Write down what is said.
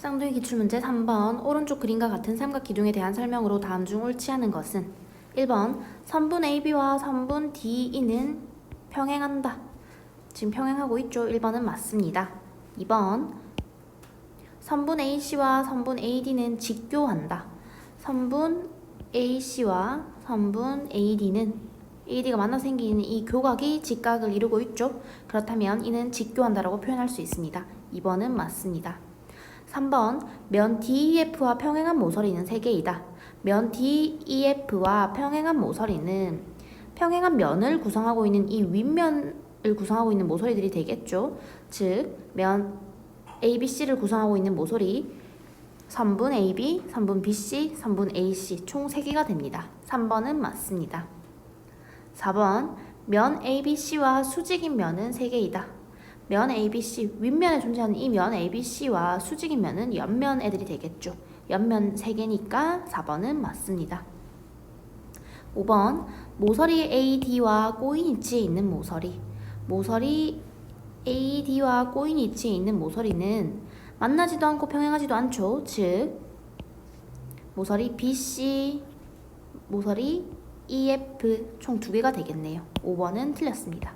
쌍둥이 기출문제 3번 오른쪽 그림과 같은 삼각 기둥에 대한 설명으로 다음 중 옳지 않은 것은 1번 선분 AB와 선분 DE는 평행한다. 지금 평행하고 있죠. 1번은 맞습니다. 2번 선분 AC와 선분 AD는 직교한다. 선분 AC와 선분 AD는 AD가 만나 생기는 이 교각이 직각을 이루고 있죠. 그렇다면 이는 직교한다라고 표현할 수 있습니다. 2번은 맞습니다. 3번 면 DEF와 평행한 모서리는 3개이다. 면 DEF와 평행한 모서리는 평행한 면을 구성하고 있는 이 윗면을 구성하고 있는 모서리들이 되겠죠. 즉, 면 ABC를 구성하고 있는 모서리 선분 AB, 선분 BC, 선분 AC 총 3개가 됩니다. 3번은 맞습니다. 4번 면 ABC와 수직인 면은 3개이다. 면 ABC 윗면에 존재하는 이 면 ABC와 수직인 면은 옆면 애들이 되겠죠. 옆면 3개니까 4번은 맞습니다. 5번 모서리 AD와 꼬인 위치에 있는 모서리 모서리 AD와 꼬인 위치에 있는 모서리는 만나지도 않고 평행하지도 않죠. 즉 모서리 BC 모서리 EF 총 두 개가 되겠네요. 5번은 틀렸습니다.